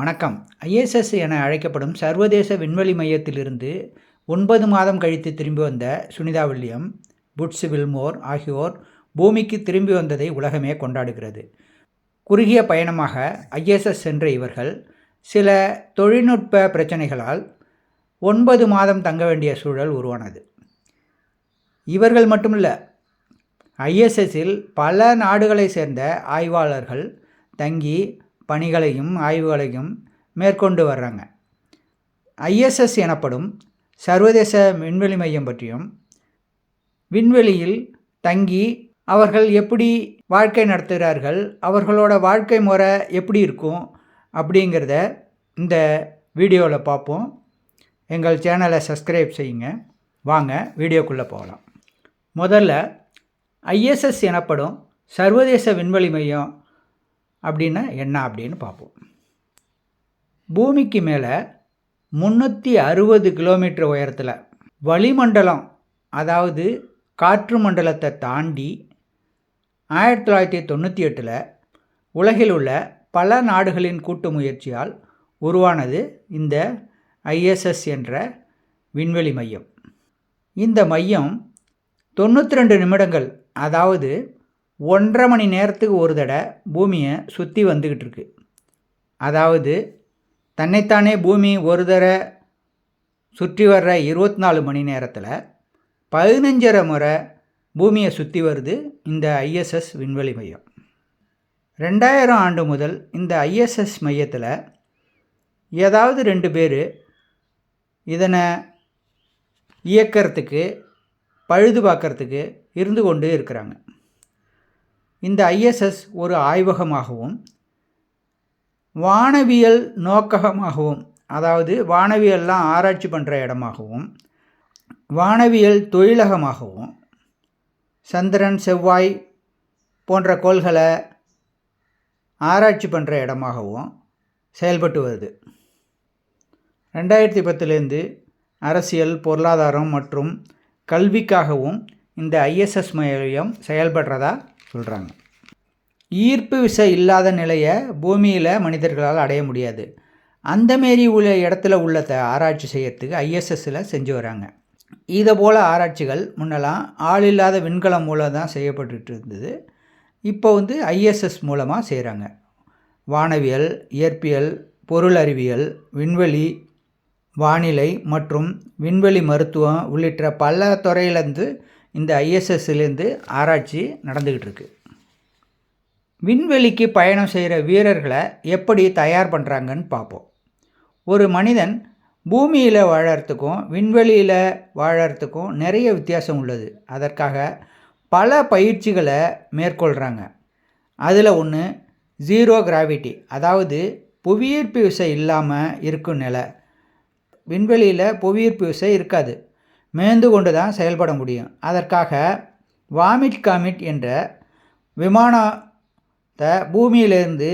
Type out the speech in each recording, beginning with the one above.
வணக்கம். ஐஎஸ்எஸ் என அழைக்கப்படும் சர்வதேச விண்வெளி மையத்திலிருந்து ஒன்பது மாதம் கழித்து திரும்பி வந்த சுனிதா வில்லியம் புட்ஸ் வில்மோர் ஆகியோர் பூமிக்கு திரும்பி வந்ததை உலகமே கொண்டாடுகிறது. குறுகிய பயணமாக ஐஎஸ்எஸ் சென்ற இவர்கள் சில தொழில்நுட்ப பிரச்சனைகளால் ஒன்பது மாதம் தங்க வேண்டிய சூழல் உருவானது. இவர்கள் மட்டுமல்ல ஐஎஸ்எஸ்ஸில் பல நாடுகளை சேர்ந்த ஆய்வாளர்கள் தங்கி பணிகளையும் ஆய்வுகளையும் மேற்கொண்டு வர்றாங்க. ஐஎஸ்எஸ் எனப்படும் சர்வதேச விண்வெளி மையம் பற்றியும் விண்வெளியில் தங்கி அவர்கள் எப்படி வாழ்க்கை நடத்துகிறார்கள் அவர்களோட வாழ்க்கை முறை எப்படி இருக்கும் அப்படிங்கிறத இந்த வீடியோவில் பார்ப்போம். எங்கள் சேனலை சப்ஸ்கிரைப் செய்யுங்க. வாங்க வீடியோக்குள்ளே போகலாம். முதல்ல ஐஎஸ்எஸ் எனப்படும் சர்வதேச விண்வெளி மையம் அப்படின்னா என்ன அப்படின்னு பார்ப்போம். பூமிக்கு மேலே முந்நூற்றி அறுபது கிலோமீட்டர் உயரத்தில் வளிமண்டலம் அதாவது காற்று மண்டலத்தை தாண்டி ஆயிரத்தி தொள்ளாயிரத்தி தொண்ணூற்றி எட்டில் உலகில் உள்ள பல நாடுகளின் கூட்டு முயற்சியால் உருவானது இந்த ஐஎஸ்எஸ் என்ற விண்வெளி மையம். இந்த மையம் தொண்ணூற்றி ரெண்டு நிமிடங்கள் அதாவது ஒன்றரை மணி நேரத்துக்கு ஒரு தடவை பூமியை சுற்றி வந்துக்கிட்டு இருக்கு. அதாவது தன்னைத்தானே பூமி ஒரு தடவை சுற்றி வர்ற இருபத்தி நாலு மணி நேரத்தில் பதினஞ்சரை முறை பூமியை சுற்றி வருது இந்த ஐஎஸ்எஸ் விண்வெளி மையம். ரெண்டாயிரம் ஆண்டு முதல் இந்த ஐஎஸ்எஸ் மையத்தில் ஏதாவது ரெண்டு பேர் இதனை இயக்கிறதுக்கு பழுது பார்க்கறதுக்கு இருந்து கொண்டு இருக்கிறாங்க. இந்த ஐஎஸ்எஸ் ஒரு ஆய்வகமாகவும் வானவியல் நோக்ககமாகவும் அதாவது வானவியல்லாம் ஆராய்ச்சி பண்ணுற இடமாகவும் வானவியல் தொழிலகமாகவும் சந்திரன் செவ்வாய் போன்ற கோள்களை ஆராய்ச்சி பண்ணுற இடமாகவும் செயல்பட்டு வருது. ரெண்டாயிரத்தி பத்துலேருந்து அரசியல் பொருளாதாரம் மற்றும் கல்விக்காகவும் இந்த ஐஎஸ்எஸ் மையம் செயல்படுறதா சொல்கிறாங்க ஈர்ப்பு விசை இல்லாத நிலையை பூமியில் மனிதர்களால் அடைய முடியாது. அந்தமாரி உள்ள இடத்துல உள்ளதை ஆராய்ச்சி செய்யறதுக்கு ஐஎஸ்எஸ்ஸில் செஞ்சு வராங்க. இதை போல் ஆராய்ச்சிகள் முன்னெல்லாம் ஆள் இல்லாத விண்கலம் மூலம் தான் செய்யப்பட்டுட்டு இருந்தது. இப்போ வந்து ஐஎஸ்எஸ் மூலமாக செய்கிறாங்க வானவியல் இயற்பியல் பொருள் அறிவியல் விண்வெளி வானிலை மற்றும் விண்வெளி மருத்துவம் உள்ளிட்ட பல துறையிலேருந்து இந்த ஐஎஸ்எஸ்லேருந்து ஆராய்ச்சி நடந்துக்கிட்டு இருக்கு விண்வெளிக்கு பயணம் செய்கிற வீரர்களை எப்படி தயார் பண்ணுறாங்கன்னு பார்ப்போம். ஒரு மனிதன் பூமியில் வாழறதுக்கும் விண்வெளியில் வாழறதுக்கும் நிறைய வித்தியாசம் உள்ளது. அதற்காக பல பயிற்சிகளை மேற்கொள்கிறாங்க அதில் ஒன்று ஜீரோ கிராவிட்டி அதாவது புவியீர்ப்பு விசை இல்லாமல் இருக்கும் நிலை. விண்வெளியில் புவியீர்ப்பு விசை இருக்காது. மேய்ந்து கொண்டு தான் செயல்பட முடியும். அதற்காக வாமிட் காமிட் என்ற விமானத்தை பூமியிலிருந்து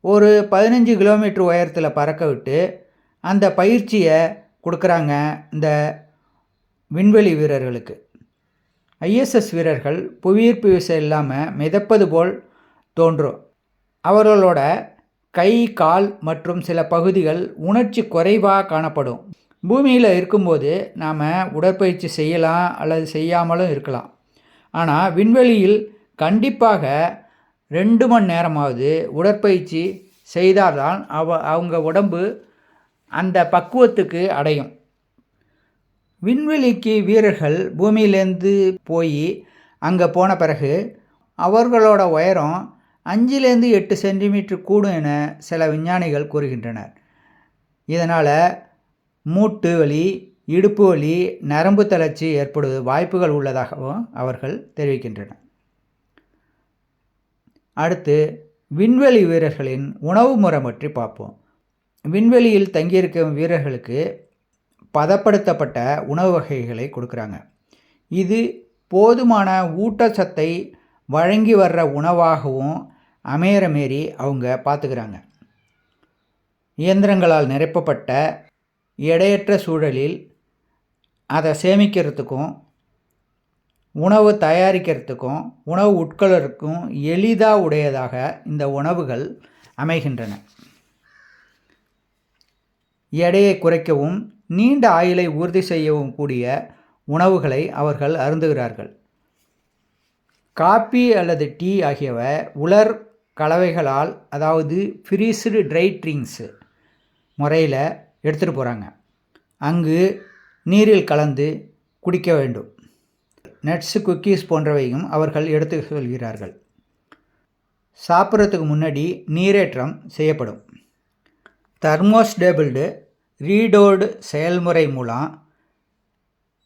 ஒரு பதினஞ்சு கிலோமீட்டர் உயரத்தில் பறக்க விட்டு அந்த பயிற்சியை கொடுக்குறாங்க இந்த விண்வெளி வீரர்களுக்கு. ஐஎஸ்எஸ் வீரர்கள் புவியீர்ப்பு விசை இல்லாமல் மிதப்பது போல் தோன்றும். அவர்களோட கை கால் மற்றும் சில பகுதிகள் உணர்ச்சி குறைவாக காணப்படும். பூமியில் இருக்கும்போது நாம் உடற்பயிற்சி செய்யலாம் அல்லது செய்யாமலும் இருக்கலாம். ஆனால் விண்வெளியில் கண்டிப்பாக ரெண்டு மணி நேரமாவது உடற்பயிற்சி செய்தால்தான் அவ அவங்க உடம்பு அந்த பக்குவத்துக்கு அடையும். விண்வெளிக்கு வீரர்கள் பூமியிலேருந்து போய் அங்கே போன பிறகு அவர்களோட உயரம் அஞ்சிலேருந்து எட்டு சென்டிமீட்டர் கூடும் என சில விஞ்ஞானிகள் கூறுகின்றனர். இதனால் மூட்டு வலி இடுப்பு வலி நரம்பு தளர்ச்சி ஏற்படுவது வாய்ப்புகள் உள்ளதாகவும் அவர்கள் தெரிவிக்கின்றனர். அடுத்து விண்வெளி வீரர்களின் உணவு முறை பற்றி பார்ப்போம். விண்வெளியில் தங்கியிருக்கும் வீரர்களுக்கு பதப்படுத்தப்பட்ட உணவு வகைகளை கொடுக்குறாங்க. இது போதுமான ஊட்டச்சத்தை வழங்கி வர்ற உணவாகவும் அமையிற மாரி அவங்க பார்த்துக்கிறாங்க. இயந்திரங்களால் நிரப்பப்பட்ட எடையற்ற சூழலில் அதை சேமிக்கிறதுக்கும் உணவு தயாரிக்கிறதுக்கும் உணவு உட்கொள்ளறதுக்கும் எளிதாக உடையதாக இந்த உணவுகள் அமைகின்றன. எடையை குறைக்கவும் நீண்ட ஆயுளை உறுதி செய்யவும் கூடிய உணவுகளை அவர்கள் அருந்துகிறார்கள். காப்பி அல்லது டீ ஆகியவை உலர் கலவைகளால் அதாவது ஃப்ரீஸ்டு ட்ரை ட்ரிங்க்ஸு முறையில் எடுத்துகிட்டு போகிறாங்க அங்கு நீரில் கலந்து குடிக்க வேண்டும். நட்ஸு குக்கீஸ் போன்றவையும் அவர்கள் எடுத்து சொல்கிறார்கள். சாப்பிட்றதுக்கு முன்னாடி நீரேற்றம் செய்யப்படும். தர்மோஸ்டேபிள்டு ரீடோர்டு செயல்முறை மூலம்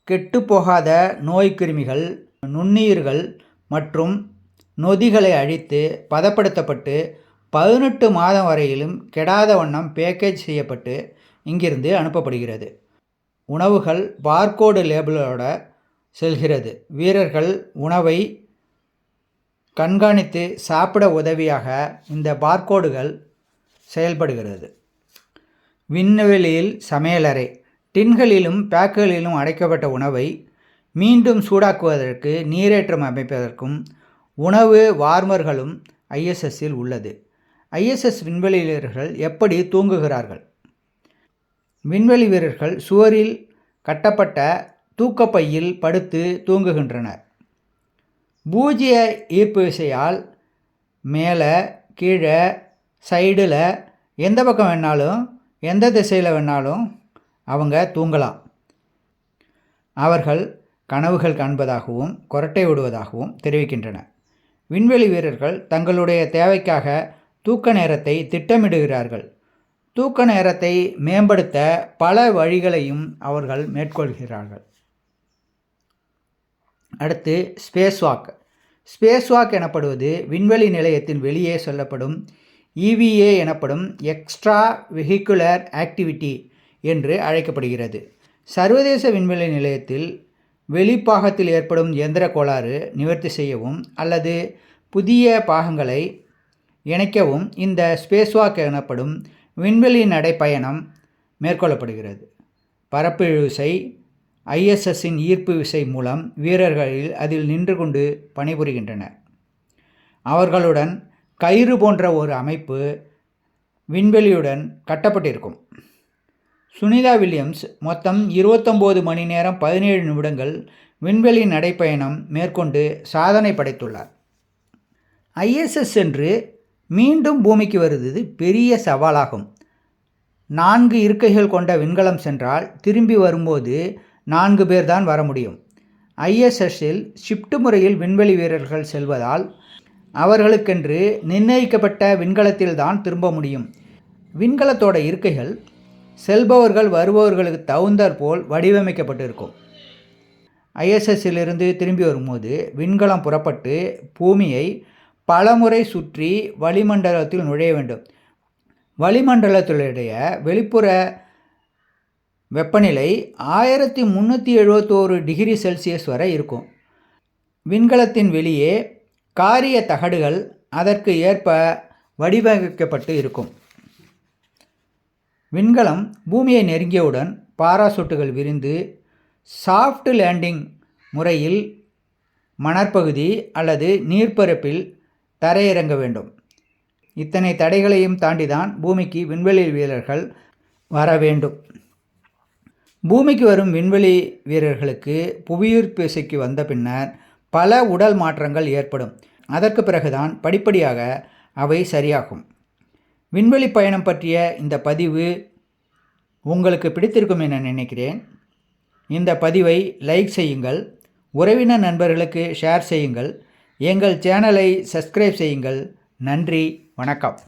கெட்டுப்போகாத நோய்க்கிருமிகள் நுண்ணுயிர்கள் மற்றும் நொதிகளை அழித்து பதப்படுத்தப்பட்டு பதினெட்டு மாதம் வரையிலும் கெடாத வண்ணம் பேக்கேஜ் செய்யப்பட்டு இங்கிருந்து அனுப்பப்படுகிறது. உணவுகள் பார்கோடு லேபிளோட செல்கிறது. வீரர்கள் உணவை கண்காணித்து சாப்பிட உதவியாக இந்த பார்கோடுகள் செயல்படுகிறது. விண்வெளியில் சமையலறை. டின்களிலும் பேக்குகளிலும் அடைக்கப்பட்ட உணவை மீண்டும் சூடாக்குவதற்கு நீரேற்றம் அமைப்பதற்கும் உணவு வார்மர்களும் ஐஎஸ்எஸ்ஸில் உள்ளது. ஐஎஸ்எஸ் விண்வெளியர்கள் எப்படி தூங்குகிறார்கள்? விண்வெளி வீரர்கள் சுவரில் கட்டப்பட்ட தூக்கப்பையில் படுத்து தூங்குகின்றனர். பூஜ்ய ஈர்ப்பு விசையால் மேலே கீழே சைடில் எந்த பக்கம் வேணாலும் எந்த திசையில் வேணாலும் அவங்க தூங்கலாம். அவர்கள் கனவுகள் காண்பதாகவும் கொரட்டை விடுவதாகவும் தெரிவிக்கின்றனர். விண்வெளி வீரர்கள் தங்களுடைய தேவைக்காக தூக்க நேரத்தை திட்டமிடுகிறார்கள். தூக்க நேரத்தை மேம்படுத்த பல வழிகளையும் அவர்கள் மேற்கொள்கிறார்கள். அடுத்து ஸ்பேஸ் வாக் ஸ்பேஸ் வாக் எனப்படுவது விண்வெளி நிலையத்தின் வெளியே சொல்லப்படும் இவிஏ எனப்படும் எக்ஸ்ட்ரா வெஹிகுலர் ஆக்டிவிட்டி என்று அழைக்கப்படுகிறது. சர்வதேச விண்வெளி நிலையத்தில் வெளிப்பாகத்தில் ஏற்படும் இயந்திர கோளாறு நிவர்த்தி செய்யவும் அல்லது புதிய பாகங்களை இணைக்கவும் இந்த ஸ்பேஸ் வாக் எனப்படும் விண்வெளி நடைப்பயணம் மேற்கொள்ளப்படுகிறது. பரப்பிழு விசை ஐஎஸ்எஸ்ஸின் ஈர்ப்பு விசை மூலம் வீரர்களில் அதில் நின்று கொண்டு பணிபுரிகின்றனர். அவர்களுடன் கயிறு போன்ற ஒரு அமைப்பு விண்வெளியுடன் கட்டப்பட்டிருக்கும். சுனிதா வில்லியம்ஸ் மொத்தம் இருபத்தொம்போது மணி நேரம் பதினேழு நிமிடங்கள் விண்வெளி நடைப்பயணம் மேற்கொண்டு சாதனை படைத்துள்ளார். ஐஎஸ்எஸ் என்று மீண்டும் பூமிக்கு வருவது பெரிய சவாலாகும். நான்கு இருக்கைகள் கொண்ட விண்கலம் சென்றால் திரும்பி வரும்போது நான்கு பேர் தான் வர முடியும். ஐஎஸ்எஸ்ஸில் ஷிப்ட் முறையில் விண்வெளி வீரர்கள் செல்வதால் அவர்களுக்கென்று நிர்ணயிக்கப்பட்ட விண்கலத்தில் தான் திரும்ப முடியும். விண்கலத்தோட இருக்கைகள் செல்பவர்கள் வருபவர்களுக்கு தகுந்தாற் போல் வடிவமைக்கப்பட்டிருக்கும் ஐஎஸ்எஸ்ஸிலிருந்து திரும்பி வரும்போது விண்கலம் புறப்பட்டு பூமியை பலமுறை சுற்றி வளிமண்டலத்தில் நுழைய வேண்டும். வளிமண்டலத்தினுடைய வெளிப்புற வெப்பநிலை ஆயிரத்தி முந்நூற்றி எழுபத்தோரு டிகிரி செல்சியஸ் வரை இருக்கும். விண்கலத்தின் வெளியே காரிய தகடுகள் அதற்கு ஏற்ப வடிவமைக்கப்பட்டு இருக்கும். விண்கலம் பூமியை நெருங்கியவுடன் பாராசூட்டுகள் விரிந்து சாஃப்ட் லேண்டிங் முறையில் மணற்பகுதி அல்லது நீர்ப்பரப்பில் தரையிறங்க வேண்டும். இத்தனை தடைகளையும் தாண்டிதான் பூமிக்கு விண்வெளி வீரர்கள் வர வேண்டும். பூமிக்கு வரும் விண்வெளி வீரர்களுக்கு புவியீர்ப்பு விசைக்கு வந்த பின்னர் பல உடல் மாற்றங்கள் ஏற்படும். அதற்கு பிறகுதான் படிப்படியாக அவை சரியாகும். விண்வெளி பயணம் பற்றிய இந்த பதிவு உங்களுக்கு பிடித்திருக்கும் என நினைக்கிறேன். இந்த பதிவை லைக் செய்யுங்கள். உறவினர் நண்பர்களுக்கு ஷேர் செய்யுங்கள். எங்கள் சேனலை சப்ஸ்கிரைப் செய்யுங்கள். நன்றி வணக்கம்.